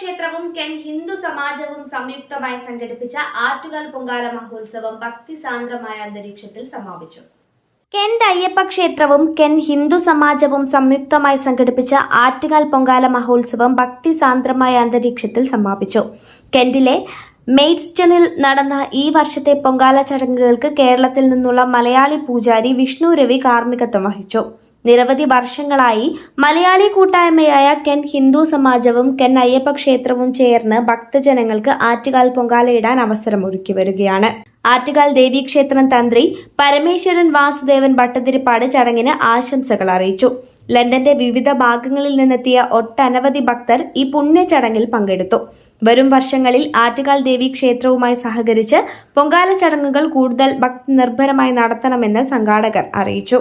ക്ഷേത്രവും കെൻ ഹിന്ദു സമാജവും സംയുക്തമായി സംഘടിപ്പിച്ച ആറ്റുകാൽ പൊങ്കാല മഹോത്സവം ഭക്തിസാന്ദ്രമായ അന്തരീക്ഷത്തിൽ സമാപിച്ചു. കെൻ അയ്യപ്പ ക്ഷേത്രവും കെൻ ഹിന്ദു സമാജവും സംയുക്തമായി സംഘടിപ്പിച്ച ആറ്റുകാൽ പൊങ്കാല മഹോത്സവം ഭക്തിസാന്ദ്രമായ അന്തരീക്ഷത്തിൽ സമാപിച്ചു. കെൻഡിലെ മെയ്ഡ്സ്റ്റണിൽ നടന്ന ഈ വർഷത്തെ പൊങ്കാല ചടങ്ങുകൾക്ക് കേരളത്തിൽ നിന്നുള്ള മലയാളി പൂജാരി വിഷ്ണു രവി കാർമ്മികത്വം വഹിച്ചു. നിരവധി വർഷങ്ങളായി മലയാളി കൂട്ടായ്മയായ കെൻ ഹിന്ദു സമാജവും കെൻ അയ്യപ്പ ക്ഷേത്രവും ചേർന്ന് ഭക്തജനങ്ങൾക്ക് ആറ്റുകാൽ പൊങ്കാലയിടാൻ അവസരമൊരുക്കി വരികയാണ്. ആറ്റുകാൽ ദേവീക്ഷേത്രം തന്ത്രി പരമേശ്വരൻ വാസുദേവൻ ഭട്ടതിരിപ്പാട് ചടങ്ങിന് ആശംസകൾ അറിയിച്ചു. ലണ്ടന്റെ വിവിധ ഭാഗങ്ങളിൽ നിന്നെത്തിയ ഒട്ടനവധി ഭക്തർ ഈ പുണ്യ ചടങ്ങിൽ പങ്കെടുത്തു. വരും വർഷങ്ങളിൽ ആറ്റുകാൽ ദേവി ക്ഷേത്രവുമായി സഹകരിച്ച് പൊങ്കാല ചടങ്ങുകൾ കൂടുതൽ ഭക്തി നിർഭരമായി നടത്തണമെന്ന് സംഘാടകർ അറിയിച്ചു.